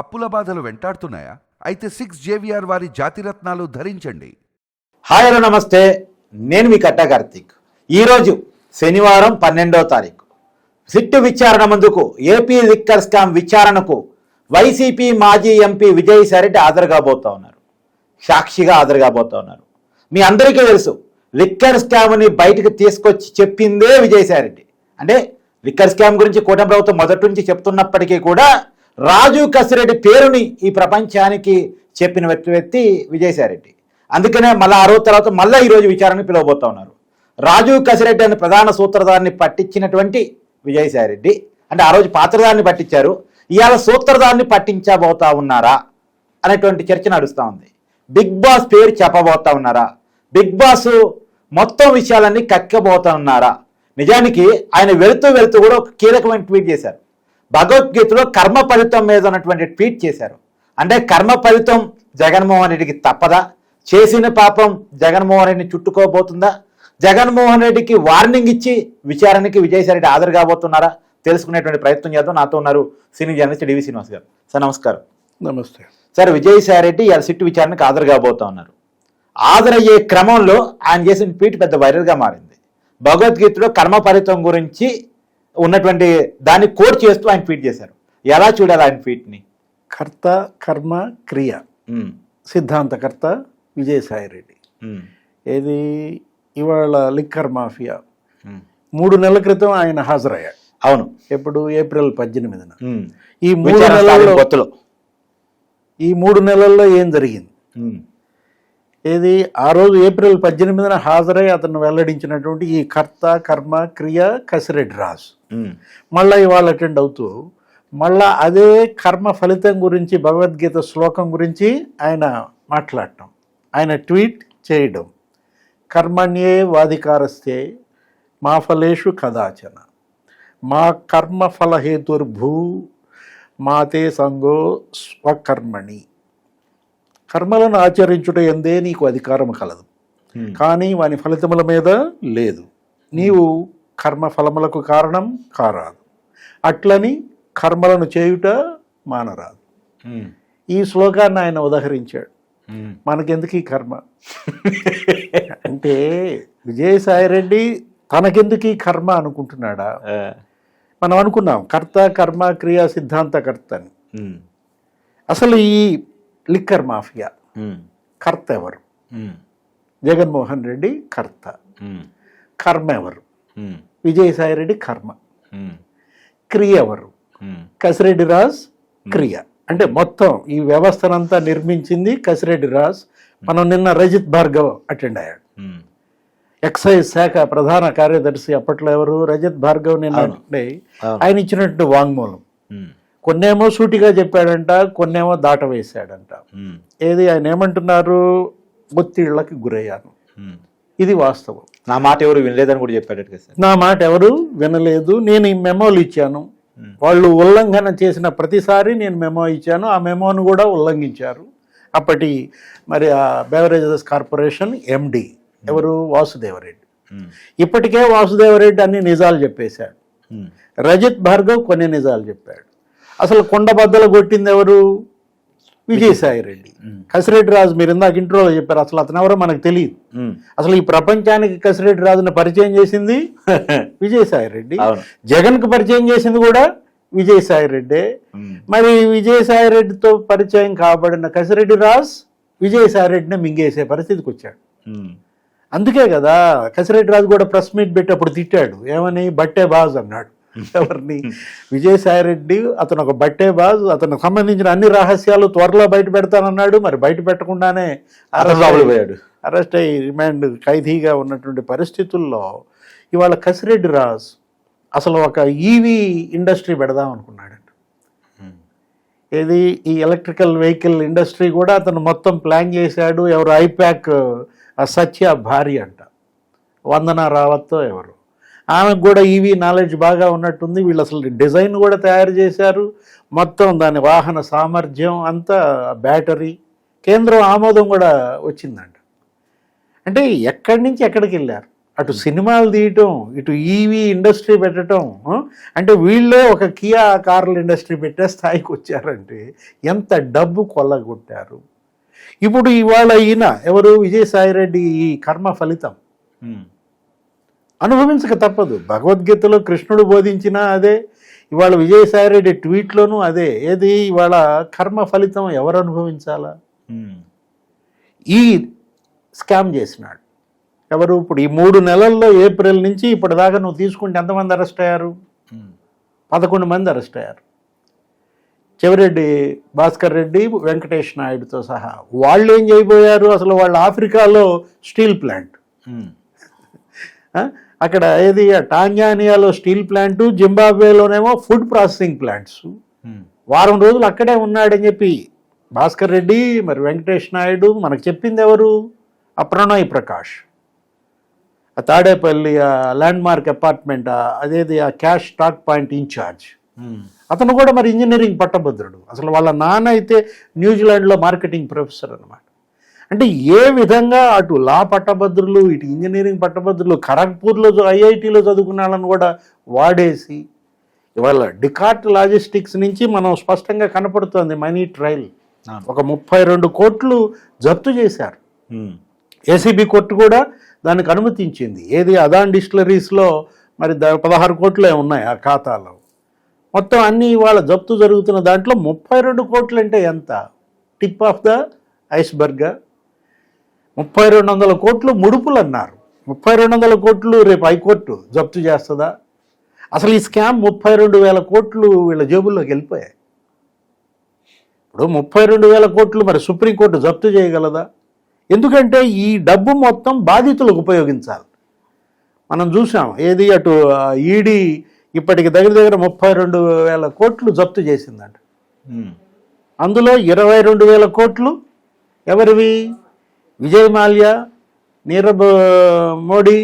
అప్పుల బాధలు వెంటాడుతున్నాయా? అయితే సిక్స్ జేవిఆర్ వారి జాతిరత్నాలు ధరించండి. హాయ్ హలో నమస్తే. నేను మీ కట్ట కార్తీక్. ఈరోజు శనివారం పన్నెండవ తారీఖు. సిట్టు విచారణ ముందుకు ఏపీ లిక్కర్ స్కామ్ విచారణకు వైసీపీ మాజీ ఎంపీ విజయసాయిరెడ్డి హాజరు కాబోతా ఉన్నారు. సాక్షిగా హాజరు కాబోతా ఉన్నారు. మీ అందరికీ తెలుసు లిక్కర్ స్కామ్ని బయటకు తీసుకొచ్చి చెప్పిందే విజయసాయిరెడ్డి అంటే లిక్కర్ స్కామ్ గురించి కూటమి ప్రభుత్వం మొదటి నుంచి చెప్తున్నప్పటికీ కూడా రాజు కసిరెడ్డి పేరుని ఈ ప్రపంచానికి చెప్పిన వ్యక్తి వ్యక్తి విజయసాయిరెడ్డి. అందుకనే మళ్ళీ ఆ రోజు తర్వాత మళ్ళీ ఈరోజు విచారణకు పిలవబోతా ఉన్నారు. రాజు కసిరెడ్డి అనే ప్రధాన సూత్రధారిని పట్టించినటువంటి విజయసాయిరెడ్డి. అంటే ఆ రోజు పాత్రధారిని పట్టించారు. ఇవాళ సూత్రధారిని పట్టించబోతా ఉన్నారా అనేటువంటి చర్చ నడుస్తూ ఉంది. బిగ్ బాస్ పేరు చెప్పబోతా ఉన్నారా? బిగ్ బాస్ మొత్తం విషయాలన్నీ కక్కబోతా ఉన్నారా? నిజానికి ఆయన వెళుతూ వెళుతూ కూడా ఒక కీలకమైన ట్వీట్ చేశారు. భగవద్గీతలో కర్మ ఫలితం మీద ఉన్నటువంటి ట్వీట్ చేశారు. అంటే కర్మ ఫలితం జగన్మోహన్ రెడ్డికి తప్పదా? చేసిన పాపం జగన్మోహన్ రెడ్డిని చుట్టుకోబోతుందా? జగన్మోహన్ రెడ్డికి వార్నింగ్ ఇచ్చి విచారణకి విజయసాయి రెడ్డి హాజరు కాబోతున్నారా? తెలుసుకునేటువంటి ప్రయత్నం చేద్దాం. నాతో ఉన్నారు సినీ జర్నలిస్ట్ డివి శ్రీనివాస్ గారు. సార్ నమస్కారం. నమస్తే. సార్ విజయసాయి రెడ్డి ఇవాళ సిట్టు విచారణకు హాజరు కాబోతా ఉన్నారు. హాజరయ్యే క్రమంలో ఆయన చేసిన ట్వీట్ పెద్ద వైరల్గా మారింది. భగవద్గీతలో కర్మ ఫలితం గురించి ఉన్నటువంటి దాన్ని కోట్ చేస్తూ ఆయన ట్వీట్ చేశారు. ఎలా చూడాలి ఆయన ట్వీట్ని కర్త కర్మ క్రియ. సిద్ధాంతకర్త విజయసాయిరెడ్డి. ఏది? ఇవాళ లిక్కర్ మాఫియా. మూడు నెలల క్రితం ఆయన హాజరయ్యాడు. అవును. ఎప్పుడు? ఏప్రిల్ పద్దెనిమిదిన. ఈ మూడు నెలల్లో ఈ మూడు నెలల్లో ఏం జరిగింది? ఏది? ఆ రోజు ఏప్రిల్ పద్దెనిమిదిన హాజరై అతను వెల్లడించినటువంటి ఈ కర్త కర్మ క్రియ కసిరెడ్డి రాజు. మళ్ళా ఇవాళ అటెండ్ అవుతూ మళ్ళా అదే కర్మ ఫలితం గురించి భగవద్గీత శ్లోకం గురించి ఆయన మాట్లాడటం ఆయన ట్వీట్ చేయడం. కర్మణ్యే వాధికారస్తే మా ఫలేషు కదాచన. మా కర్మ ఫలహేతుర్భూ మాతే సంగో స్వకర్మణి. కర్మలను ఆచరించుట ఎందే నీకు అధికారం కలదు. కానీ వాని ఫలితముల మీద లేదు. నీవు కర్మ ఫలములకు కారణం కారాదు. అట్లని కర్మలను చేయుట మానరాదు. ఈ శ్లోకాన్ని ఆయన ఉదహరించాడు. మనకెందుకు ఈ కర్మ? అంటే విజయసాయిరెడ్డి తనకెందుకు ఈ కర్మ అనుకుంటున్నాడా? మనం అనుకున్నాం కర్త కర్మ క్రియా సిద్ధాంతకర్త అని అసలు ఈ లిక్కర్ మాఫియా. కర్త ఎవరు? జగన్మోహన్ రెడ్డి కర్త. కర్మ ఎవరు? ఉమ్, విజయసాయిరెడ్డి కర్మ. క్రియ ఎవరు. కసిరెడ్డి రాజ్ క్రియ. అంటే మొత్తం ఈ వ్యవస్థనంతా నిర్మించింది కసిరెడ్డి రాజ్. మనం నిన్న రజిత్ భార్గవ్ అటెండ్ అయ్యాడు. ఎక్సైజ్ శాఖ ప్రధాన కార్యదర్శి అప్పట్లో ఎవరు? రజత్ భార్గవ్ నిన్న. ఆయన ఇచ్చినట్టు వాంగ్మూలం. కొన్నేమో సూటిగా చెప్పాడంట కొన్నేమో దాట వేశాడంట ఉమ్, ఏది ఆయన ఏమంటున్నారు ఒత్తిళ్ళకి గురయ్యాను. ఇది వాస్తవం. నా మాట ఎవరు వినలేదని కూడా చెప్పాడు నా మాట ఎవరు వినలేదు. నేను ఈ మెమోలు ఇచ్చాను. వాళ్ళు ఉల్లంఘన చేసిన ప్రతిసారి నేను మెమో ఇచ్చాను. ఆ మెమోను కూడా ఉల్లంఘించారు. అప్పటి మరి ఆ బెవరేజెస్ కార్పొరేషన్ ఎండి ఎవరు? వాసుదేవరెడ్డి. ఇప్పటికే వాసుదేవరెడ్డి అన్ని నిజాలు చెప్పేశాడు. రజత్ భార్గవ్ కొన్ని నిజాలు చెప్పాడు. అసలు కొండబద్దలు కొట్టింది ఎవరు? విజయసాయి రెడ్డి. కసిరెడ్డి రాజు మీరు ఇందాక ఇంట్రోలో చెప్పారు అసలు అతను ఎవరో మనకు తెలియదు. అసలు ఈ ప్రపంచానికి కసిరెడ్డి రాజుని పరిచయం చేసింది విజయసాయి రెడ్డి. అవును. జగన్కు పరిచయం చేసింది కూడా విజయసాయి రెడ్డి. మరి విజయసాయి రెడ్డితో పరిచయం కాబడిన కసిరెడ్డి రాజ్ విజయసాయి రెడ్డిని మింగేసే పరిస్థితికి వచ్చాడు. అందుకే కదా కసిరెడ్డి రాజు కూడా ప్రెస్ మీట్ పెట్టి అప్పుడు తిట్టాడు. ఏమని? బట్టే బాజ్ అన్నాడు. ఎవరిని? విజయసాయి రెడ్డి అతను ఒక బట్టే బాజ్ అతనికి సంబంధించిన అన్ని రహస్యాలు త్వరలో బయట పెడతానన్నాడు మరి బయట పెట్టకుండానే పోయాడు. అరెస్ట్ అయ్యి రిమాండ్ ఖైదీగా ఉన్నటువంటి పరిస్థితుల్లో ఇవాళ కసిరెడ్డి రాజ్ అసలు ఒక ఈవీ ఇండస్ట్రీ పెడదాం అనుకున్నాడు ఏది? ఈ ఎలక్ట్రికల్ వెహికల్ ఇండస్ట్రీ కూడా అతను మొత్తం ప్లాన్ చేశాడు ఎవరు ఐప్యాక్ సత్య భార్య అంట. వందన రావత్తో ఎవరు? ఆమెకు కూడా ఈవీ నాలెడ్జ్ బాగా ఉన్నట్టుంది. వీళ్ళు అసలు డిజైన్ కూడా తయారు చేశారు. మొత్తం దాని వాహన సామర్థ్యం అంతా బ్యాటరీ కేంద్రం ఆమోదం కూడా వచ్చిందంట. అంటే ఎక్కడి నుంచి ఎక్కడికి వెళ్ళారు? అటు సినిమాలు తీయటం ఇటు ఈవీ ఇండస్ట్రీ పెట్టడం అంటే వీళ్ళే ఒక కియా కార్ల ఇండస్ట్రీ పెట్టే స్థాయికి వచ్చారంటే ఎంత డబ్బు కొల్లగొట్టారు? ఇప్పుడు ఇవాళ ఈయన ఎవరు? విజయసాయిరెడ్డి ఈ కర్మ ఫలితం. అనుభవించక తప్పదు. భగవద్గీతలో కృష్ణుడు బోధించినా అదే ఇవాళ విజయసాయిరెడ్డి ట్వీట్లోనూ అదే. ఏది? ఇవాళ కర్మ ఫలితం ఎవరు అనుభవించాలా. ఈ స్కామ్ చేసినాడు. ఎవరు? ఇప్పుడు ఈ మూడు నెలల్లో ఏప్రిల్ నుంచి ఇప్పటిదాకా నువ్వు తీసుకుంటే ఎంతమంది అరెస్ట్ అయ్యారు. పదకొండు మంది అరెస్ట్ అయ్యారు. చెవిరెడ్డి భాస్కర్ రెడ్డి వెంకటేష్ నాయుడుతో సహా వాళ్ళు ఏం చేయబోయారు? అసలు వాళ్ళు ఆఫ్రికాలో స్టీల్ ప్లాంట్? అక్కడ ఏది? టాంజానియాలో స్టీల్ ప్లాంట్ జింబాబ్వేలోనేమో ఫుడ్ ప్రాసెసింగ్ ప్లాంట్స్. వారం రోజులు అక్కడే ఉన్నాడని చెప్పి భాస్కర్ రెడ్డి మరి వెంకటేష్ నాయుడు మనకు చెప్పింది ఎవరు? ఆ ప్రణయ్ ప్రకాష్. ఆ తాడేపల్లి ఆ ల్యాండ్ మార్క్ అపార్ట్మెంట్ అదేది ఆ క్యాష్ స్టాక్ పాయింట్ ఇన్ఛార్జ్. అతను కూడా మరి ఇంజనీరింగ్ పట్టభద్రుడు. అసలు వాళ్ళ నాన్న అయితే న్యూజిలాండ్లో మార్కెటింగ్ ప్రొఫెసర్ అనమాట అంటే ఏ విధంగా అటు లా పట్టభద్రులు ఇటు ఇంజనీరింగ్ పట్టభద్రులు ఖరగ్పూర్లో ఐఐటిలో చదువుకున్న వాళ్ళని కూడా వాడేసి ఇవాళ డికార్ట్ లాజిస్టిక్స్ నుంచి మనం స్పష్టంగా కనపడుతోంది మనీ ట్రయల్. ఒక ముప్పై రెండు కోట్లు జప్తు చేశారు. ఏసీబీ కోర్టు కూడా దానికి అనుమతించింది. ఏది అదాన్ డిస్టిలరీస్లో మరి పదహారు కోట్లే ఉన్నాయి ఆ ఖాతాలో. మొత్తం అన్ని ఇవాళ జప్తు జరుగుతున్న దాంట్లో ముప్పై రెండు కోట్లు అంటే ఎంత? Tip of the iceberg? ముప్పై రెండు వందల కోట్లు ముడుపులు అన్నారు ముప్పై రెండు వందల కోట్లు రేపు హైకోర్టు జప్తు చేస్తుందా? అసలు ఈ స్కామ్ ముప్పై రెండు వేల కోట్లు వీళ్ళ జేబుల్లోకి వెళ్ళిపోయాయి. ఇప్పుడు ముప్పై రెండు వేల కోట్లు మరి సుప్రీంకోర్టు జప్తు చేయగలదా? ఎందుకంటే ఈ డబ్బు మొత్తం బాధితులకు ఉపయోగించాలి. మనం చూసాం ఏది అటు ఈడీ ఇప్పటికి దగ్గర దగ్గర ముప్పై రెండు వేల కోట్లు జప్తు చేసిందంట. అందులో ఇరవై రెండు వేల కోట్లు ఎవరివి? విజయ్ మాల్యా నీరవ్ మోడీ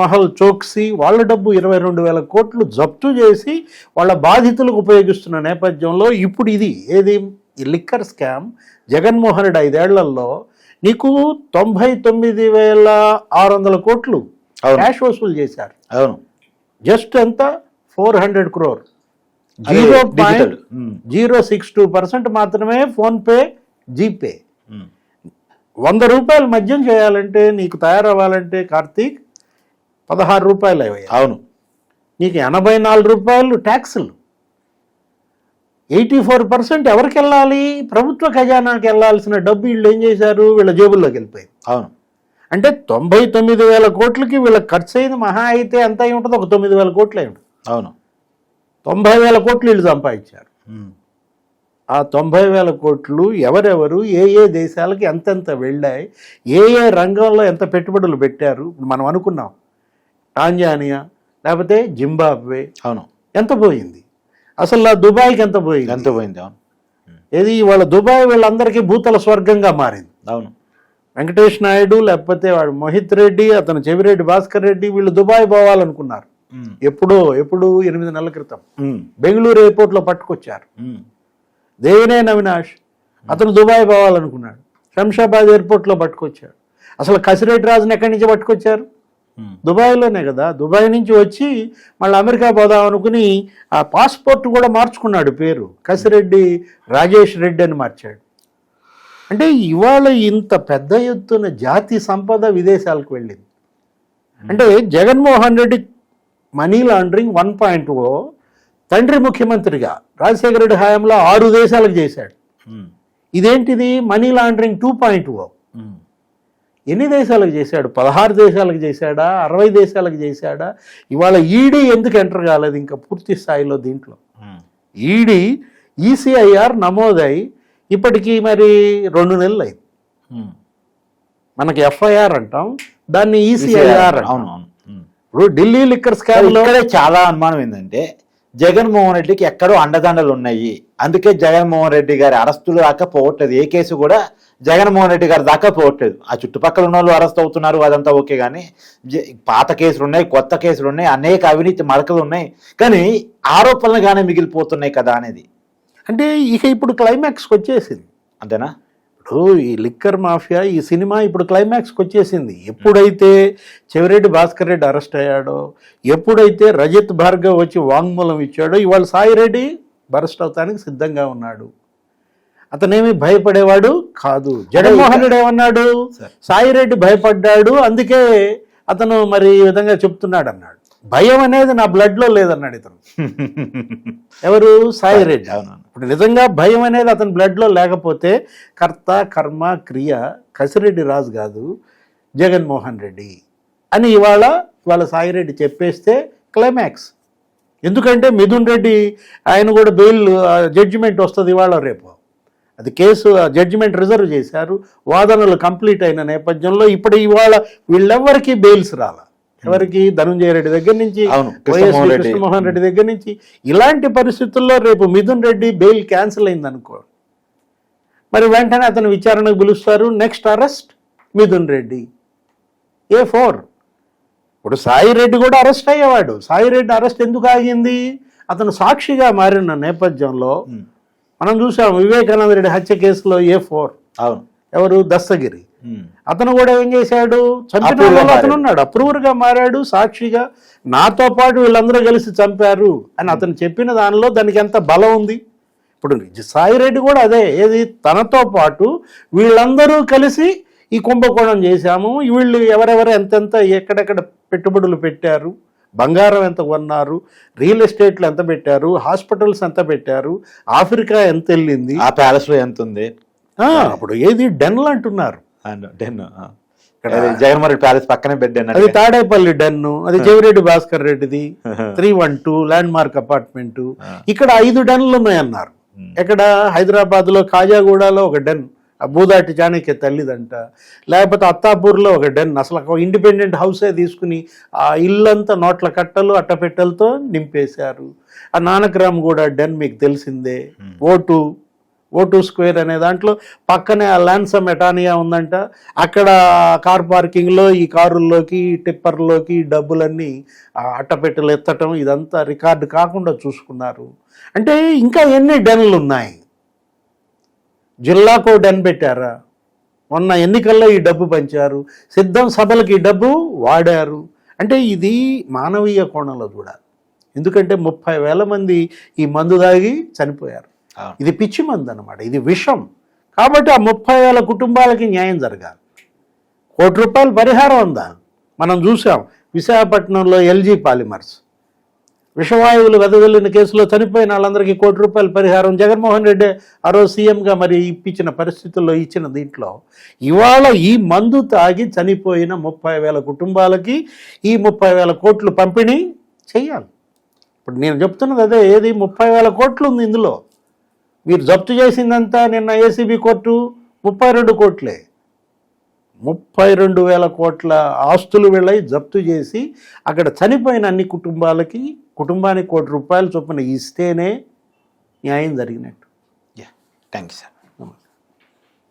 మహల్ చోక్సీ వాళ్ళ డబ్బు ఇరవై రెండు వేల కోట్లు జప్తు చేసి వాళ్ళ బాధితులకు ఉపయోగిస్తున్న నేపథ్యంలో ఇప్పుడు ఇది ఏది ఈ లిక్కర్ స్కామ్ జగన్మోహన్ రెడ్డి ఐదేళ్ళలో నీకు తొంభై తొమ్మిది వేల ఆరు వందల కోట్లు. క్యాష్ వసూలు చేశారు అవును జస్ట్ ఎంత four hundred crore zero. Point. Zero six two percent మాత్రమే ఫోన్పే జీపే. వంద రూపాయలు మద్యం చేయాలంటే నీకు తయారవ్వాలంటే కార్తీక్ పదహారు రూపాయలు అయ్యాయి. అవును. నీకు ఎనభై నాలుగు రూపాయలు ట్యాక్సులు. ఎయిటీ ఫోర్ పర్సెంట్ ఎవరికి వెళ్ళాలి? ప్రభుత్వ ఖజానాకి వెళ్ళాల్సిన డబ్బు వీళ్ళు ఏం చేశారు? వీళ్ళ జేబుల్లోకి వెళ్ళిపోయింది అవును. అంటే తొంభై తొమ్మిది వేల కోట్లకి వీళ్ళకి ఖర్చు అయింది మహా అయితే ఎంత అయి ఉంటుంది ఒక తొమ్మిది వేల కోట్లు అయి ఉంటుంది. అవును. తొంభై వేల కోట్లు వీళ్ళు సంపాదించారు. ఆ తొంభై వేల కోట్లు ఎవరెవరు ఏ ఏ దేశాలకి ఎంతెంత వెళ్ళాయి ఏ ఏ రంగంలో ఎంత పెట్టుబడులు పెట్టారు మనం అనుకున్నాం. టాంజానియా లేకపోతే జింబాబ్వే. అవును. ఎంత పోయింది? అసలు దుబాయ్కి ఎంత పోయింది? ఎంత పోయింది? అవును. ఏది వాళ్ళ దుబాయ్ వీళ్ళందరికీ భూతల స్వర్గంగా మారింది. అవును. వెంకటేష్ నాయుడు లేకపోతే వాడు మోహిత్ రెడ్డి అతను చెవిరెడ్డి భాస్కర్ రెడ్డి వీళ్ళు దుబాయ్ పోవాలనుకున్నారు. ఎప్పుడో ఎప్పుడు ఎనిమిది నెలల క్రితం. బెంగళూరు ఎయిర్పోర్ట్లో పట్టుకొచ్చారు. ఉమ్. దేవినేని అవినాష్ అతను దుబాయ్ పోవాలనుకున్నాడు. శంషాబాద్ ఎయిర్పోర్ట్లో పట్టుకొచ్చాడు. అసలు కసిరెడ్డి రాజుని ఎక్కడి నుంచి పట్టుకొచ్చారు. దుబాయ్లోనే కదా. దుబాయ్ నుంచి వచ్చి మళ్ళీ అమెరికా పోదాం అనుకుని ఆ పాస్పోర్ట్ కూడా మార్చుకున్నాడు పేరు. కసిరెడ్డి రాజేష్ రెడ్డి అని మార్చాడు. అంటే ఇవాళ ఇంత పెద్ద ఎత్తున జాతి సంపద విదేశాలకు వెళ్ళింది. అంటే Jaganmohan Reddy money laundering one point O తండ్రి ముఖ్యమంత్రిగా రాజశేఖర రెడ్డి హయాంలో ఆరు దేశాలకు చేశాడు. ఇదేంటిది? Money laundering two point O. ఎన్ని దేశాలకు చేశాడు? పదహారు దేశాలకు చేశాడా? అరవై దేశాలకు చేశాడా? ఇవాళ ఈడీ ఎందుకు ఎంటర్ కాలేదు ఇంకా పూర్తి స్థాయిలో దీంట్లో. ఈడీ ఈసీఐఆర్ నమోదై ఇప్పటికీ మరి రెండు నెలలు అయింది. మనకి ఎఫ్ఐఆర్ అంటాం దాన్ని ఈసీఐఆర్ అవును. ఇప్పుడు ఢిల్లీ లిక్కర్ స్కామ్ చాలా అనుమానం ఏంటంటే జగన్మోహన్ రెడ్డికి ఎక్కడో అండదండలు ఉన్నాయి. అందుకే జగన్మోహన్ రెడ్డి గారి అరెస్టులు దాకా పోవట్లేదు. ఏ కేసు కూడా జగన్మోహన్ రెడ్డి గారి దాకా పోవట్లేదు. ఆ చుట్టుపక్కల ఉన్న వాళ్ళు అరెస్ట్ అవుతున్నారు అదంతా ఓకే కానీ పాత కేసులు ఉన్నాయి కొత్త కేసులు ఉన్నాయి అనేక అవినీతి మరకలు ఉన్నాయి. కానీ ఆరోపణలుగానే మిగిలిపోతున్నాయి కదా అనేది. అంటే ఇక ఇప్పుడు క్లైమాక్స్కి వచ్చేసింది అంతేనా? ఇప్పుడు ఈ లిక్కర్ మాఫియా ఈ సినిమా ఇప్పుడు క్లైమాక్స్కి వచ్చేసింది. ఎప్పుడైతే చెవిరెడ్డి భాస్కర్ రెడ్డి అరెస్ట్ అయ్యాడో ఎప్పుడైతే రజత్ భార్గవ్ వచ్చి వాంగ్మూలం ఇచ్చాడో ఇవాళ సాయి రెడ్డి బరెస్ట్ అవటానికి సిద్ధంగా ఉన్నాడు. అతనేమి భయపడేవాడు కాదు. జగన్మోహన్ రెడ్డి ఏమన్నాడు? సరే. సాయి రెడ్డి భయపడ్డాడు అందుకే అతను మరి ఈ విధంగా చెప్తున్నాడు అన్నాడు భయం అనేది నా బ్లడ్లో లేదన్నాడు ఇతను. ఎవరు? సాయి రెడ్డి. ఇప్పుడు నిజంగా భయం అనేది అతని బ్లడ్లో లేకపోతే కర్త కర్మ క్రియ కసిరెడ్డి రాజు కాదు జగన్మోహన్ రెడ్డి అని ఇవాళ ఇవాళ సాయిరెడ్డి చెప్పేస్తే క్లైమాక్స్ ఎందుకంటే మిథున్ రెడ్డి ఆయన కూడా బెయిల్ జడ్జిమెంట్ వస్తుంది ఇవాళ రేపు. అది కేసు జడ్జిమెంట్ రిజర్వ్ చేశారు. వాదనలు కంప్లీట్ అయిన నేపథ్యంలో ఇప్పుడు ఇవాళ వీళ్ళెవ్వరికి బెయిల్స్ రాల? ఎవరికి? ధనుంజయ రెడ్డి దగ్గర నుంచి వైఎస్ కృష్ణమోహన్ రెడ్డి. దగ్గర నుంచి. ఇలాంటి పరిస్థితుల్లో రేపు మిథున్ రెడ్డి బెయిల్ క్యాన్సిల్ అయింది అనుకో మరి వెంటనే అతను విచారణకు పిలుస్తారు. Next arrest Mithun Reddy. A four? ఇప్పుడు సాయి రెడ్డి కూడా అరెస్ట్ అయ్యేవాడు. సాయి రెడ్డి అరెస్ట్ ఎందుకు ఆగింది? అతను సాక్షిగా మారిన నేపథ్యంలో. మనం చూసాం వివేకానంద రెడ్డి హత్య కేసులో ఏ ఫోర్? అవును. ఎవరు? దస్తగిరి. అతను కూడా ఏం చేశాడు? చంపిన అతను. ఉన్నాడు. అప్రూవర్గా మారాడు సాక్షిగా నాతో పాటు వీళ్ళందరూ కలిసి చంపారు అని అతను చెప్పిన దానిలో దానికి ఎంత బలం ఉంది? ఇప్పుడు సాయి రెడ్డి కూడా అదే ఏది తనతో పాటు వీళ్ళందరూ కలిసి ఈ కుంభకోణం చేశాము. వీళ్ళు ఎవరెవరు ఎంతెంత ఎక్కడెక్కడ పెట్టుబడులు పెట్టారు? బంగారం ఎంత కొన్నారు? రియల్ ఎస్టేట్లు ఎంత పెట్టారు? హాస్పిటల్స్ ఎంత పెట్టారు? ఆఫ్రికా ఎంత వెళ్ళింది? ఆ ప్యాలెస్లో ఎంత ఉంది? అప్పుడు ఏది డెన్లు అంటున్నారు. అండ్ డెన్ జగన్మోహన్ ప్యాలెస్ పక్కనే బెడ్ అది తాడేపల్లి డెన్ను అది చెవిరెడ్డి భాస్కర్ రెడ్డిది. Three one two landmark apartment ఇక్కడ ఐదు డెన్లు ఉన్నాయన్నారు. ఎక్కడ? హైదరాబాద్లో కాజాగూడలో ఒక డెన్ ఆ భూదాటి చాణక్య తల్లిదంట. లేకపోతే అత్తాపూర్లో ఒక డెన్ అసలు ఒక ఇండిపెండెంట్ హౌసే తీసుకుని ఆ ఇల్లంతా నోట్ల కట్టలు అట్టపెట్టెలతో నింపేశారు. ఆ నానక్రామ్ కూడా డెన్ మీకు తెలిసిందే. ఓటు ఓటు స్క్వేర్ అనే దాంట్లో పక్కనే ఆ ల్యాన్సమ్ ఎటానియా ఉందంట. అక్కడ కార్ పార్కింగ్లో ఈ కారుల్లోకి టిప్పర్లోకి డబ్బులన్నీ అట్టపెట్టెలు ఎత్తటం ఇదంతా రికార్డు కాకుండా చూసుకున్నారు. అంటే ఇంకా ఎన్ని డెన్లు ఉన్నాయి? జిల్లాకో డెన్ పెట్టారా? మొన్న ఎన్నికల్లో ఈ డబ్బు పంచారు. సిద్ధం సభలకు ఈ డబ్బు వాడారు. అంటే ఇది మానవీయ కోణంలో చూడాలి ఎందుకంటే ముప్పై వేల మంది ఈ మందు దాగి చనిపోయారు. ఇది పిచ్చి మందు అనమాట ఇది విషం. కాబట్టి ఆ ముప్పై వేల కుటుంబాలకి న్యాయం జరగాలి. కోటి రూపాయలు పరిహారం ఉందా మనం చూసాం విశాఖపట్నంలో ఎల్జీ పాలిమర్స్. విషవాయువులు వెదజల్లిన కేసులో చనిపోయిన వాళ్ళందరికీ కోటి రూపాయల పరిహారం. జగన్మోహన్ రెడ్డి ఆ రోజు సీఎంగా మరి ఇప్పించిన పరిస్థితుల్లో ఇచ్చిన దీంట్లో ఇవాళ ఈ మందు తాగి చనిపోయిన ముప్పై వేల కుటుంబాలకి ఈ ముప్పై వేల కోట్లు పంపిణీ చేయాలి. ఇప్పుడు నేను చెప్తున్నది అదే. ఏది? ముప్పై వేల కోట్లు ఉంది ఇందులో. మీరు జప్తు చేసిందంతా నిన్న ఏసీబీ కోర్టు ముప్పై రెండు కోట్లే. ముప్పై రెండు వేల కోట్ల ఆస్తులు వెళ్ళి జప్తు చేసి అక్కడ చనిపోయిన అన్ని కుటుంబాలకి కుటుంబానికి కోటి రూపాయలు చొప్పున ఇస్తేనే న్యాయం జరిగినట్టు. Thank you sir.